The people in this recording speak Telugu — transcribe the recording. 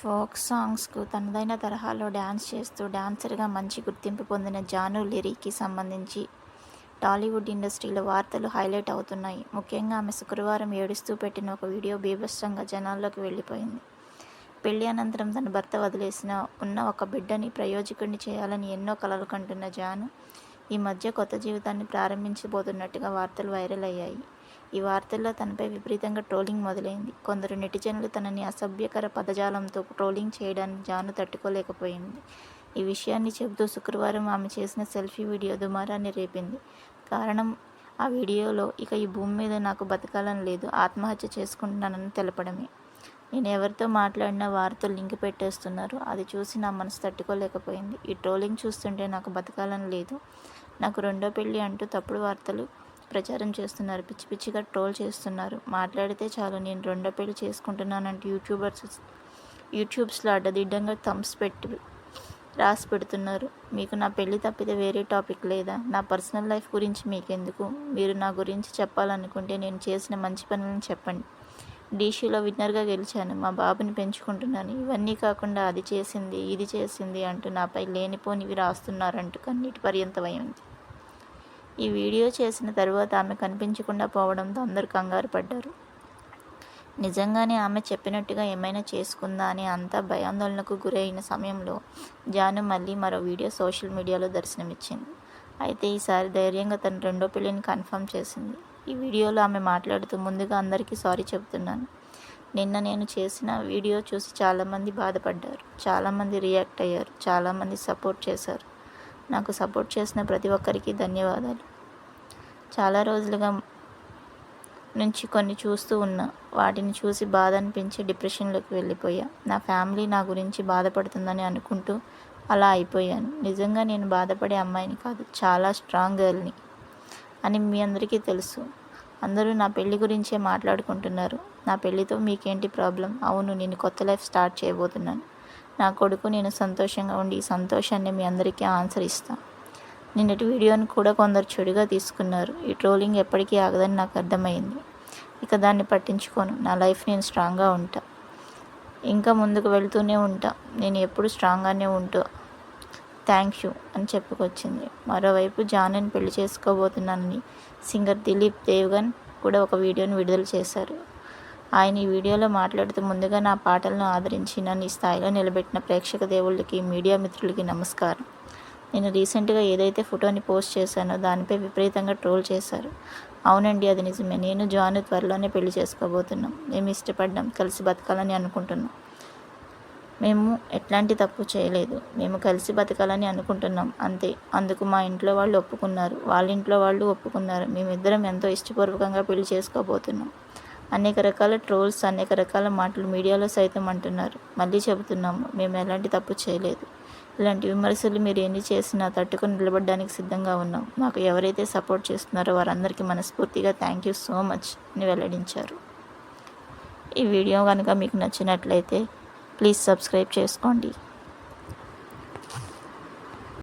ఫోక్ సాంగ్స్కు తనదైన తరహాలో డ్యాన్స్ చేస్తూ డ్యాన్సర్గా మంచి గుర్తింపు పొందిన జాను లిరీకి సంబంధించి టాలీవుడ్ ఇండస్ట్రీలో వార్తలు హైలైట్ అవుతున్నాయి. ముఖ్యంగా ఆమె శుక్రవారం ఏడుస్తూ పెట్టిన ఒక వీడియో బీభత్సంగా జనాల్లోకి వెళ్ళిపోయింది. పెళ్ళి అనంతరం తన భర్త వదిలేసిన ఉన్న ఒక బిడ్డని ప్రయోజకుడిని చేయాలని ఎన్నో కలలు కంటున్న జాను ఈ మధ్య కొత్త జీవితాన్ని ప్రారంభించబోతున్నట్టుగా వార్తలు వైరల్ అయ్యాయి. ఈ వార్తల్లో తనపై విపరీతంగా ట్రోలింగ్ మొదలైంది. కొందరు నెటిజన్లు తనని అసభ్యకర పదజాలంతో ట్రోలింగ్ చేయడానికి జాను తట్టుకోలేకపోయింది. ఈ విషయాన్ని చెబుతూ శుక్రవారం ఆమె చేసిన సెల్ఫీ వీడియో దుమారాన్ని రేపింది. కారణం ఆ వీడియోలో ఇక ఈ భూమి మీద నాకు బతకాలని లేదు ఆత్మహత్య చేసుకుంటున్నానని తెలపడమే. నేను ఎవరితో మాట్లాడినా వారితో లింక్ పెట్టేస్తున్నారు. అది చూసి నా మనసు తట్టుకోలేకపోయింది. ఈ ట్రోలింగ్ చూస్తుంటే నాకు బతకాలని లేదు. నాకు రెండో పెళ్ళి అంటూ తప్పుడు వార్తలు ప్రచారం చేస్తున్నారు. పిచ్చి పిచ్చిగా ట్రోల్ చేస్తున్నారు. మాట్లాడితే చాలు నేను రెండో పెళ్ళి చేసుకుంటున్నానంటూ యూట్యూబర్స్ యూట్యూబ్స్లో అడ్డదిడ్డంగా థమ్స్ పెట్టి రాసి పెడుతున్నారు. మీకు నా పెళ్ళి తప్పితే వేరే టాపిక్ లేదా? నా పర్సనల్ లైఫ్ గురించి మీకెందుకు? మీరు నా గురించి చెప్పాలనుకుంటే నేను చేసిన మంచి పనులను చెప్పండి. డీషీలో విన్నర్గా గెలిచాను. మా బాబుని పెంచుకుంటున్నాను. ఇవన్నీ కాకుండా అది చేసింది ఇది చేసింది అంటూ నాపై లేనిపోనివి రాస్తున్నారంటూ కన్నీటి పర్యంతమైంది. ఈ వీడియో చేసిన తర్వాత ఆమె కనిపించకుండా పోవడంతో అందరూ కంగారు పడ్డారు. నిజంగానే ఆమె చెప్పినట్టుగా ఏమైనా చేసుకుందా అని అంతా భయాందోళనకు గురైన సమయంలో జాను మళ్ళీ మరో వీడియో సోషల్ మీడియాలో దర్శనమిచ్చింది. అయితే ఈసారి ధైర్యంగా తన రెండో పెళ్ళిని కన్ఫర్మ్ చేసింది. ఈ వీడియోలో ఆమె మాట్లాడుతూ ముందుగా అందరికీ సారీ చెబుతున్నాను. నిన్న నేను చేసిన వీడియో చూసి చాలామంది బాధపడ్డారు. చాలామంది రియాక్ట్ అయ్యారు. చాలామంది సపోర్ట్ చేశారు. నాకు సపోర్ట్ చేసిన ప్రతి ఒక్కరికి ధన్యవాదాలు. చాలా రోజులుగా నుంచి కొన్ని చూస్తూ ఉన్నా వాటిని చూసి బాధ అనిపించి డిప్రెషన్లోకి వెళ్ళిపోయా. నా ఫ్యామిలీ నా గురించి బాధపడుతుందని అనుకుంటూ అలా అయిపోయాను. నిజంగా నేను బాధపడే అమ్మాయిని కాదు చాలా స్ట్రాంగ్ గర్ల్ని అని మీ అందరికీ తెలుసు. అందరూ నా పెళ్ళి గురించే మాట్లాడుకుంటున్నారు. నా పెళ్ళితో మీకేంటి ప్రాబ్లం? అవును నేను కొత్త లైఫ్ స్టార్ట్ చేయబోతున్నాను. నా కొడుకు నేను సంతోషంగా ఉండి ఈ సంతోషాన్ని మీ అందరికీ ఆన్సర్ ఇస్తాను నిన్నటి వీడియోని కూడా కొందరు చెడుగా తీసుకున్నారు. ఈ ట్రోలింగ్ ఎప్పటికీ ఆగదని నాకు అర్థమైంది. ఇక దాన్ని పట్టించుకోను. నా లైఫ్ నేను స్ట్రాంగ్గా ఉంటా. ఇంకా ముందుకు వెళ్తూనే ఉంటా. నేను ఎప్పుడు స్ట్రాంగ్గానే ఉంటా థ్యాంక్ యూ అని చెప్పుకొచ్చింది. మరోవైపు జానని పెళ్ళి చేసుకోబోతున్నానని సింగర్ దిలీప్ దేవ్గన్ కూడా ఒక వీడియోని విడుదల చేశారు. ఆయన ఈ వీడియోలో మాట్లాడుతూ ముందుగా నా పాటలను ఆదరించి నన్ను ఈ స్థాయిలో నిలబెట్టిన ప్రేక్షక దేవుళ్ళకి మీడియా మిత్రులకి నమస్కారం. నేను రీసెంట్గా ఏదైతే ఫోటోని పోస్ట్ చేశానో దానిపై విపరీతంగా ట్రోల్ చేశారు. అవునండి అది నిజమే. నేను జాను త్వరలోనే పెళ్ళి చేసుకోబోతున్నాం. మేము ఇష్టపడ్డాం కలిసి బతకాలని అనుకుంటున్నాం. మేము ఎట్లాంటి తప్పు చేయలేదు. మేము కలిసి బతకాలని అనుకుంటున్నాం అంతే. అందుకు మా ఇంట్లో వాళ్ళు ఒప్పుకున్నారు. వాళ్ళ ఇంట్లో వాళ్ళు ఒప్పుకున్నారు. మేమిద్దరం ఎంతో ఇష్టపూర్వకంగా పెళ్ళి చేసుకోబోతున్నాం. అనేక రకాల ట్రోల్స్ అనేక రకాల మాటలు మీడియాలో సైతం అంటున్నారు. మళ్ళీ చెబుతున్నాము మేము ఎలాంటి తప్పు చేయలేదు. ఇలాంటి విమర్శలు మీరు ఎన్ని చేసినా తట్టుకొని నిలబడడానికి సిద్ధంగా ఉన్నాం. మాకు ఎవరైతే సపోర్ట్ చేస్తున్నారో వారందరికీ మనస్ఫూర్తిగా థ్యాంక్ యూ సో మచ్ అని వెల్లడించారు. ఈ వీడియో కనుక మీకు నచ్చినట్లయితే ప్లీజ్ సబ్స్క్రైబ్ చేసుకోండి.